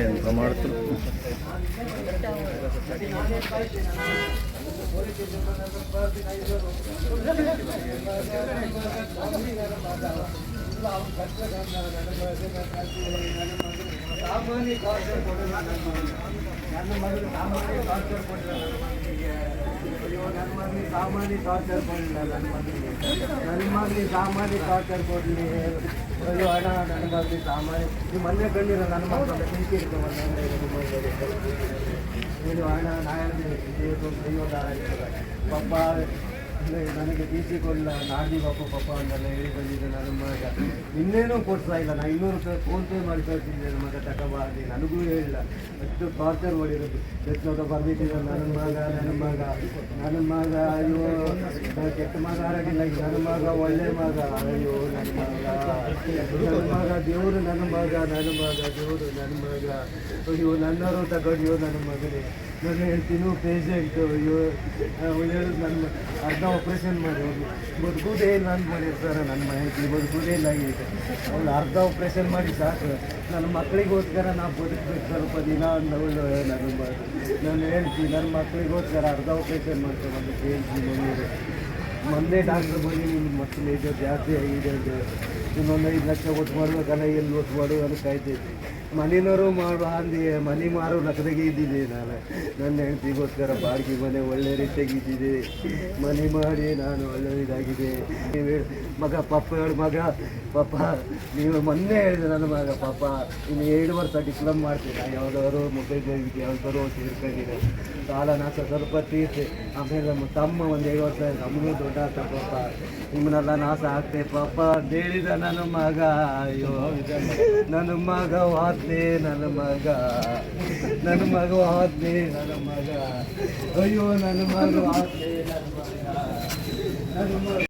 ಎಂತ ಮಾಡ್ತಾರೆ ಸಾಮಾನ್ಯ ಟಾರ್ಚರ್ ಕೊಡೋದು ನನ್ನ ಮಗನಿಗೆ. ನನ್ನ ಮಗನಿಗೆ ಸಾಮಾನ್ಯ ಟಾರ್ಚರ್ ಕೊಡಲಿಲ್ಲ ನನ್ನ ಮಗನಿಗೆ. ಅಯ್ಯೋ ನನ್ನ ಮಗನಿಗೆ ಸಾಮಾನ್ಯ ಟಾರ್ಚರ್ ಕೊಡಲಿಲ್ಲ ನನ್ನ ಮಗನಿಗೆ ನನ್ನ ಮಗನಿಗೆ ಸಾಮಾನ್ಯ ಟಾರ್ಚರ್ ಕೊಡಲಿ ಅಯ್ಯೋ ಅಣ್ಣ ನನ್ನ ಮಗನಿಗೆ ಸಾಮಾನ್ಯ ನೀವು ಮೊನ್ನೆ ಕಂಡಿರೋ ನನ್ನ ಮಕ್ಕಳ ಪ್ರೀತಿ ಇರ್ತವಲ್ಲ ಹೇಳು ಅಣ್ಣ ನಾ ಹೇಳಿದೆ ಅಯ್ಯೋ ಪಪ್ಪ ನನಗೆ ಕೊಡಲ್ಲ ನಾಡಿ ಪಾಪ ಪಪ್ಪ ಅಂತೆಲ್ಲ ಹೇಳಿ ಬಂದಿದ್ದೆ ನನ್ನ ಮಗ. ಇನ್ನೇನೂ ಕೊಡ್ತಾ ಇಲ್ಲ. ನಾನು ಇನ್ನೂರು ರೂಪಾಯಿ ಫೋನ್ ಪೇ ಮಾಡಿ ಕಳಿಸಿದ್ದೆ ನನ್ನ ಮಗ ತಗೋಬಾರ್ದು ನನಗೂ ಹೇಳಿಲ್ಲ. ಅಷ್ಟು ಟಾರ್ಚರ್ ಮಾಡಿರೋದು. ಎಷ್ಟು ಬರ್ದಿಟ್ಟಿದ್ದ ನನ್ನ ಮಗ ನನ್ನ ಮಗ ನನ್ನ ಮಗ, ಅಯ್ಯೋ. ಕೆಟ್ಟ ಮಗ ಆರಾಗಿಲ್ಲ ನನ್ನ ಮಗ, ಒಳ್ಳೆ ಮಗ. ಅಯ್ಯೋ, ನನ್ನ ಮಗ. ನನ್ನ ಮಗ, ದೇವರು ನನ್ನ ಮಗ ನನ್ನ ಮಗ, ದೇವರು ನನ್ನ ಮಗ. ಅಯ್ಯೋ, ನನ್ನವರು ತಗೊಂಡ್ಯೋ ನನ್ನ ಮಗನೇ. ನಾನು ಹೇಳ್ತೀನಿ ಪೇಷಂಟು ಅಯ್ಯೋ. ಒಳ್ಳೆಯ ನನ್ನ ಅರ್ಧ ಆಪ್ರೇಷನ್ ಮಾಡಿ ಬದುಕುವುದೇ ಇಲ್ಲ ಅಂದ್ಕೊಂಡಿರ್ತಾರೆ ನನ್ನ ಮನೆಯಲ್ಲಿ ಬದುಕುವುದೇ ಇಲ್ಲ ಆಗಿದೆ ಅವಳು ಅರ್ಧ ಆಪ್ರೇಷನ್ ಮಾಡಿ ಸಾಕು. ನನ್ನ ಮಕ್ಕಳಿಗೋಸ್ಕರ ನಾ ಬದುಕಬೇಕು ಸ್ವಲ್ಪ ದಿನ ಅಂದವಳು ನನ್ನ ಮ- ನಾನು ಹೇಳ್ತೀನಿ ನನ್ನ ಮಕ್ಕಳಿಗೋಸ್ಕರ ಅರ್ಧ ಆಪ್ರೇಷನ್ ಮಾಡ್ತೇನೆ ಅಂತ ಹೇಳ್ತೀನಿ ಮನೆಯವರು ಮೊನ್ನೆ ಡಾಕ್ಟ್ರ್ ಬಂದು ನಿಮ್ಮ ಮಕ್ಕಳು ಇದು ಜಾಸ್ತಿ ಆಗಿದೆ ಅಂತ. ಇನ್ನೊಂದು ಐದು ಲಕ್ಷ ಒಟ್ಟು ಮಾಡ್ಬೇಕಲ್ಲ ಎಲ್ಲಿ ಒಟ್ಟು ಮಾಡು ಅಂತ ಕಾಯ್ತೈತಿ ಮನೆಯವರು ಮಾಡುವ ಮನೆ ಮಾರು ಲಕ್ಕದಾಗೆ ಇದ್ದಿದ್ದೆ ನಾನು. ನನ್ನ ಹೆಂಡತಿಗೋಸ್ಕರ ಬಾಡಿಗೆ ಮನೆ ಒಳ್ಳೆ ರೀತಿಯಾಗಿ ಇದ್ದಿದೆ. ಮನೆ ಮಾಡಿ ನಾನು ಒಳ್ಳೆ ಇದಾಗಿದೆ ನೀವು ಮಗ ಪಪ್ಪ ಹೇಳಿ ಮಗ ಪಾಪ. ನೀವು ಮೊನ್ನೆ ಹೇಳಿದೆ ನನ್ನ ಮಗ ಪಾಪ. ಇನ್ನು ಎರಡು ವರ್ಷ ಡಿಪ್ಲೊಮ್ ಮಾಡ್ತೀನಿ. ಯಾವುದಾದ್ರು ಮೊಬೈಲ್ ಯಾವ್ದಾದ್ರು ಸೇರ್ಕೊಂಡಿದ್ದೆ. ಸಾಲ ನಾಶ ಸ್ವಲ್ಪ ತೀರ್ಸಿ, ಆಮೇಲೆ ನಮ್ಮ ತಮ್ಮ ಒಂದು ಏಳು ವರ್ಷ ನಮಗೂ ದೊಡ್ಡ ಆತ ಪಾಪ. ನಿಮ್ಮನ್ನೆಲ್ಲ ನಾಶ ಆಗ್ತೇ ಪಾಪ ಅಂತ ಹೇಳಿದ ನನ್ನ ಮಗ. ಅಯ್ಯೋ, ನನ್ನ ಮಗ ವಾದ್ನೆ ನನ್ನ ಮಗ. ನನ್ನ ಮಗ ವಾದ್ನೆ ನನ್ನ ಮಗ. ಅಯ್ಯೋ, ನನ್ನ ಮಗ ವಾದ್ನೆ ನನ್ನ ಮಗ. ನನ್ನ ಮಗ.